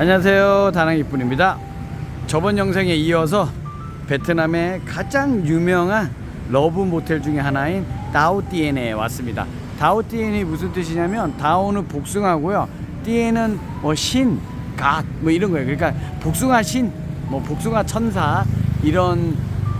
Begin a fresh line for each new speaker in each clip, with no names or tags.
안녕하세요. 다낭이뿐입니다. 저번 영상에 이어서 베트남의 가장 유명한 러브 모텔 중에 하나인 다오띠엔에 왔습니다. 다오띠엔이 무슨 뜻이냐면 다오는 복숭아고요. 띠엔은 뭐 신, 갓, 뭐 이런 거예요. 그러니까 복숭아 신, 뭐 복숭아 천사 이런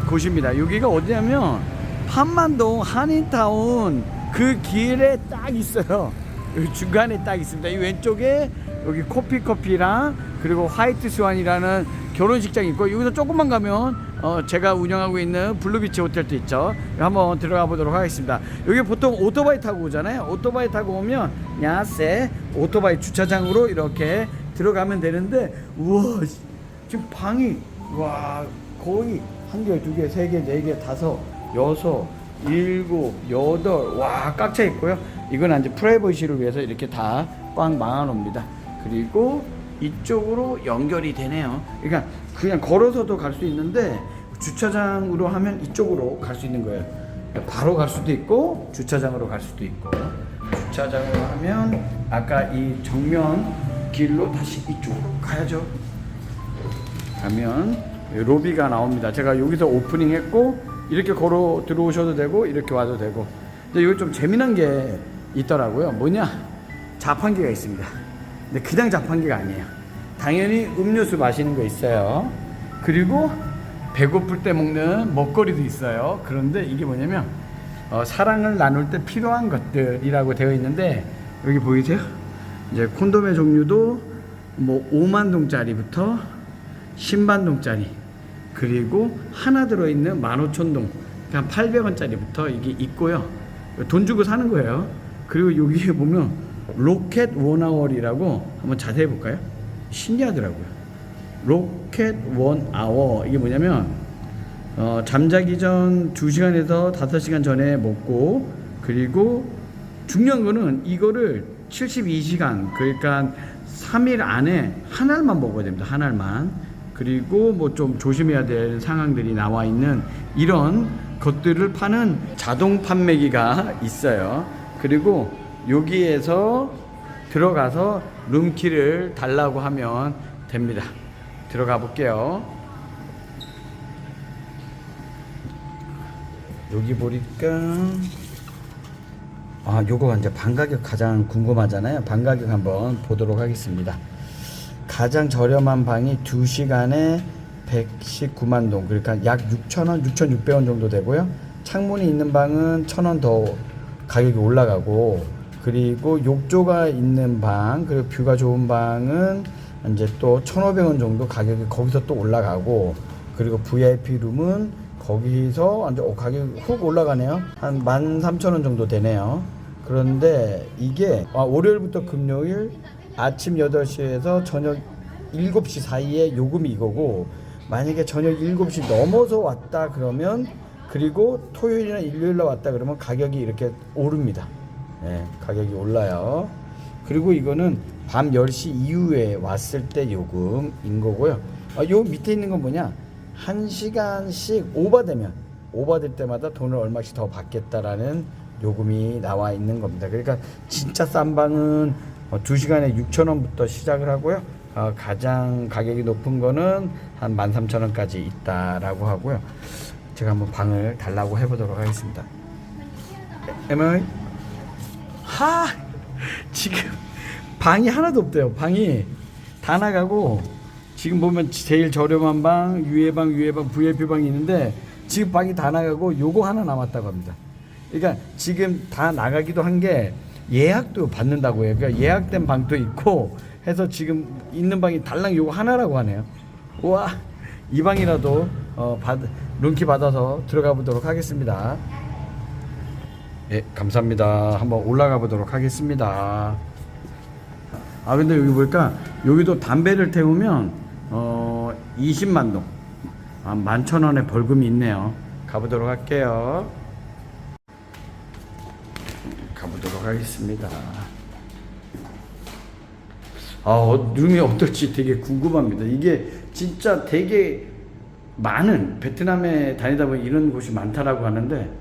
곳입니다. 여기가 어디냐면 판만동 한인타운 그 길에 딱 있어요. 여기 중간에 딱 있습니다. 이 왼쪽에 여기 코피 커피랑 그리고 화이트 스완이라는 결혼식장 있고 여기서 조금만 가면 어 제가 운영하고 있는 블루비치 호텔도 있죠. 한번 들어가 보도록 하겠습니다. 여기 보통 오토바이 타고 오잖아요. 오토바이 타고 오면 야세 오토바이 주차장으로 이렇게 들어가면 되는데 우와 씨, 지금 방이 와 거의 한 개, 두 개, 세 개, 네 개, 다섯, 여섯, 일곱, 여덟, 와, 꽉 차 있고요. 이건 이제 프라이버시를 위해서 이렇게 다꽉 막아 놓습니다. 그리고 이쪽으로 연결이 되네요. 그러니까 그냥 걸어서도 갈 수 있는데 주차장으로 하면 이쪽으로 갈 수 있는 거예요. 그러니까 바로 갈 수도 있고 주차장으로 갈 수도 있고 주차장으로 하면 아까 이 정면 길로 다시 이쪽으로 가야죠. 가면 로비가 나옵니다. 제가 여기서 오프닝 했고 이렇게 걸어 들어오셔도 되고 이렇게 와도 되고. 근데 여기 좀 재미난 게 있더라고요. 뭐냐? 자판기가 있습니다. 근데 그냥 자판기가 아니에요. 당연히 음료수 마시는 거 있어요. 그리고 배고플 때 먹는 먹거리도 있어요. 그런데 이게 뭐냐면 어, 사랑을 나눌 때 필요한 것들이라고 되어 있는데 여기 보이세요? 이제 콘돔의 종류도 뭐 5만 동짜리부터 10만 동짜리 그리고 하나 들어있는 15,000동 그냥 800원짜리부터 이게 있고요 돈 주고 사는 거예요 그리고 여기에 보면 로켓 원아워리라고 한번 자세히 볼까요? 신기하더라고요 로켓 원아워 이게 뭐냐면 어, 잠자기 전 2시간에서 5시간 전에 먹고 그리고 중요한 거는 이거를 72시간 그러니까 3일 안에 한 알만 먹어야 됩니다. 한 알만. 그리고 뭐 좀 조심해야 될 상황들이 나와 있는 이런 것들을 파는 자동 판매기가 있어요. 그리고 여기에서 들어가서 룸키를 달라고 하면 됩니다. 들어가 볼게요. 여기 보니까 아, 요거 이제 반 가격 가장 궁금하잖아요. 반 가격 한번 보도록 하겠습니다. 가장 저렴한 방이 2시간에 119만 동. 그러니까 약 6,000원, 6,600원 정도 되고요. 창문이 있는 방은 1,000원 더 가격이 올라가고 그리고 욕조가 있는 방, 그리고 뷰가 좋은 방은 이제 또 1,500원 정도 가격이 거기서 또 올라가고 그리고 VIP 룸은 거기서 완전 어, 가격이 훅 올라가네요. 한 13,000원 정도 되네요. 그런데 이게 아, 월요일부터 금요일 아침 8시에서 저녁 7시 사이에 요금이 이거고 만약에 저녁 7시 넘어서 왔다 그러면 그리고 토요일이나 일요일날 왔다 그러면 가격이 이렇게 오릅니다. 예, 가격이 올라요. 그리고 이거는 밤 10시 이후에 왔을 때 요금인 거고요. 아, 요 밑에 있는 건 뭐냐? 한 시간씩 오버되면 오버될 때마다 돈을 얼마씩 더 받겠다라는 요금이 나와 있는 겁니다. 그러니까 진짜 싼 방은 어, 2시간에 6,000원부터 시작을 하고요. 어, 가장 가격이 높은 거는 한 13,000원까지 있다라고 하고요. 제가 한번 방을 달라고 해보도록 하겠습니다. 에머이 하 지금 방이 하나도 없대요. 방이 다 나가고 지금 보면 제일 저렴한 방, 유해방, 유해방, VIP 방이 있는데 지금 방이 다 나가고 요거 하나 남았다고 합니다. 그러니까 지금 다 나가기도 한 게 예약도 받는다고 해요. 그러니까 예약된 방도 있고 해서 지금 있는 방이 달랑 요거 하나라고 하네요. 우와 이 방이라도 어, 받 룸키 받아서 들어가 보도록 하겠습니다. 예, 감사합니다. 한번 올라가 보도록 하겠습니다. 아 근데 여기 보니까 여기도 담배를 태우면 어 20만 동, 아, 11,000원의 벌금이 있네요. 가보도록 할게요. 가보도록 하겠습니다. 아, 어, 룸이 어떨지 되게 궁금합니다. 이게 진짜 되게 많은 베트남에 다니다 보면 이런 곳이 많다라고 하는데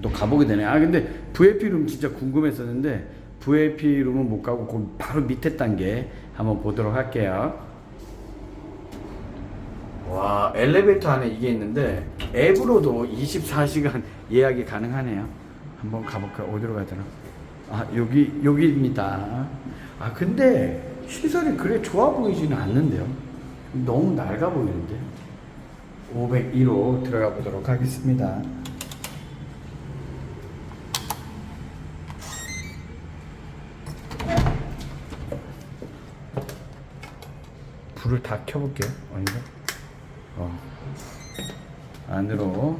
또 가보게 되네. 아 근데 VIP 룸 진짜 궁금했었는데 VIP 룸은 못 가고 거기 바로 밑에 단계 한번 보도록 할게요. 와 엘리베이터 안에 이게 있는데 앱으로도 24시간 예약이 가능하네요. 한번 가볼까? 어디로 가야 되나? 아 여기 여기입니다. 아 근데 시설이 그래 좋아 보이지는 않는데요. 너무 낡아 보이는데. 502로 들어가 보도록 하겠습니다. 불을 다 켜볼게요. 아닌가? 어. 안으로.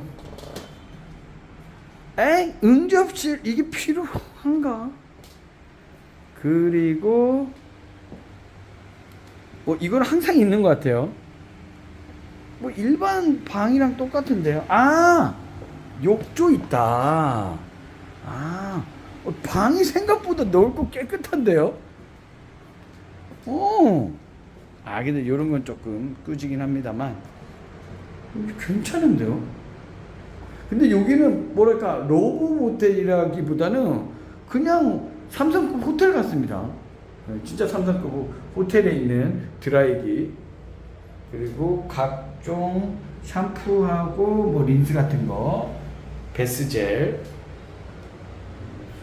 엥? 응접실 이게 필요한가? 그리고 뭐 이건 항상 있는 것 같아요. 뭐 일반 방이랑 똑같은데요. 아 욕조 있다. 아 어, 방이 생각보다 넓고 깨끗한데요. 오. 아 근데 이런 건 조금 꾸지긴 합니다만 괜찮은데요. 근데 여기는 뭐랄까 로브 모텔이라기보다는 그냥 삼성급 호텔 같습니다. 네, 진짜 삼성급 호텔에 있는 드라이기 그리고 각종 샴푸하고 뭐 린스 같은 거 베스젤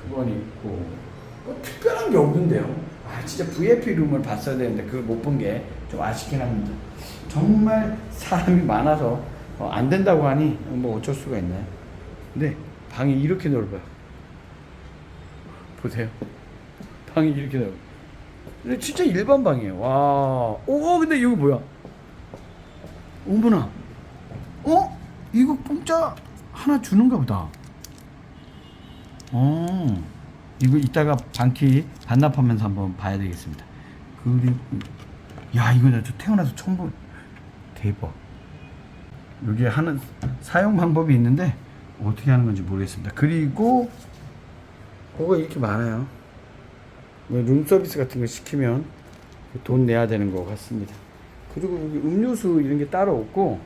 수건 있고 뭐 특별한 게 없는데요. 아 진짜 VIP 룸을 봤어야 되는데 그걸 못 본 게 좀 아쉽긴 합니다. 정말 사람이 많아서 어, 안 된다고 하니 뭐 어쩔 수가 있나요? 근데 방이 이렇게 넓어요. 보세요. 방이 이렇게 넓어. 근데 진짜 일반 방이에요. 와. 오 근데 이거 뭐야? 어머나. 어? 이거 공짜 하나 주는가 보다. 어. 이거 이따가 반키 반납하면서 한번 봐야 되겠습니다. 그리고 야 이거 나저 태어나서 처음 본 대박. 여기 하는 사용 방법이 있는데 어떻게 하는 건지 모르겠습니다. 그리고 뭐가 이렇게 많아요. 뭐 룸서비스 같은 거 시키면 돈 내야 되는 것 같습니다. 그리고 여기 음료수 이런 게 따로 없고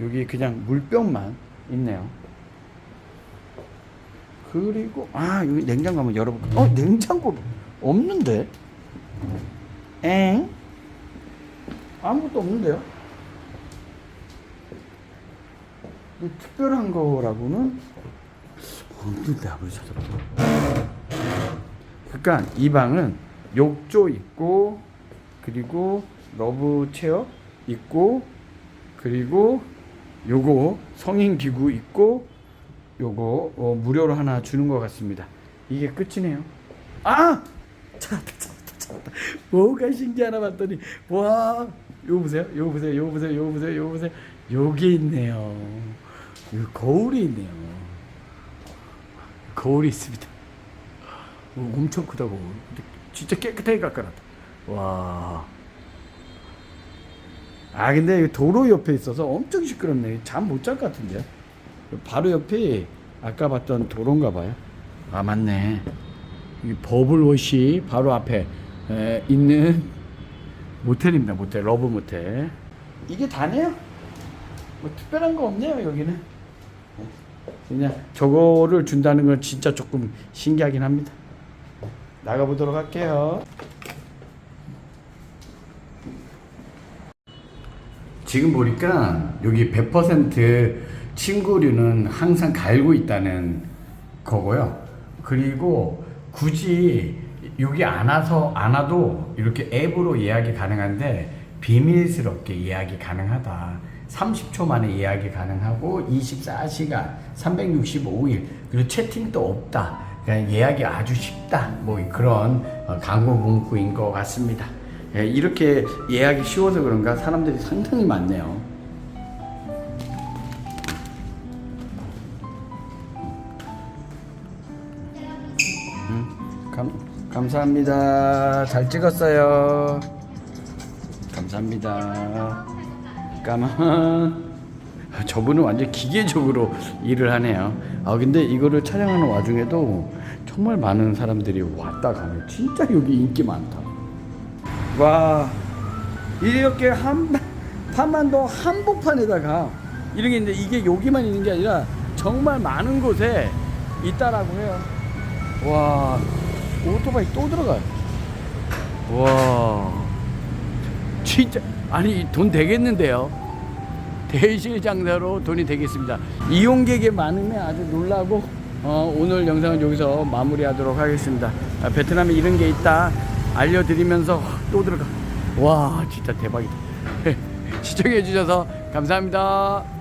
여기 그냥 물병만 있네요. 그리고 아 여기 냉장고 한번 열어볼까? 어 냉장고 없는데? 엥? 아무것도 없는데요? 뭐 특별한 거라고는 없는데 아무리 찾아봐도 그러니까 이 방은 욕조 있고 그리고 러브 체어 있고 그리고 요거 성인 기구 있고 요거 어, 무료로 하나 주는 것 같습니다. 이게 끝이네요. 아! 찾았다, 찾았다, 찾았다. 뭐가 신기하나 봤더니 와, 요거 보세요, 요거 보세요, 요거 보세요, 요거 보세요, 요거 보세요. 여기 있네요. 요 거울이 있네요. 거울이 있습니다. 오, 엄청 크다 거울. 진짜 깨끗하게 깎아놨다. 와. 아 근데 도로 옆에 있어서 엄청 시끄럽네. 잠 못 잘 것 같은데. 바로 옆이 아까 봤던 도로인가 봐요. 아 맞네. 이 버블워시 바로 앞에 에, 있는 모텔입니다. 모텔 러브 모텔. 이게 다네요. 뭐 특별한 거 없네요 여기는. 그냥 저거를 준다는 건 진짜 조금 신기하긴 합니다. 나가 보도록 할게요. 지금 보니까 여기 100% 친구류는 항상 갈고 있다는 거고요. 그리고 굳이 여기 안 와서 안 와도 이렇게 앱으로 예약이 가능한데 비밀스럽게 예약이 가능하다. 30초 만에 예약이 가능하고 24시간 365일 그리고 채팅도 없다. 그냥 예약이 아주 쉽다. 뭐 그런 어, 광고 문구인 것 같습니다. 예, 이렇게 예약이 쉬워서 그런가 사람들이 상당히 많네요. 음, 감, 감사합니다. 잘 찍었어요. 감사합니다. 까만. 아, 저분은 완전 기계적으로 일을 하네요. 아 근데 이거를 촬영하는 와중에도 정말 많은 사람들이 왔다 가네. 진짜 여기 인기 많다. 와 이렇게 한 판만도 한복판에다가 이런 게 있는데 이게 여기만 있는 게 아니라 정말 많은 곳에 있다라고 해요. 와 오토바이 또 들어가요. 와, 진짜 아니 돈 되겠는데요. 대실 장사로 돈이 되겠습니다. 이용객이 많으면 아주 놀라고 어, 오늘 영상은 여기서 마무리하도록 하겠습니다. 아, 베트남에 이런 게 있다 알려드리면서 또 들어가. 와 진짜 대박이다. 시청해 주셔서 감사합니다.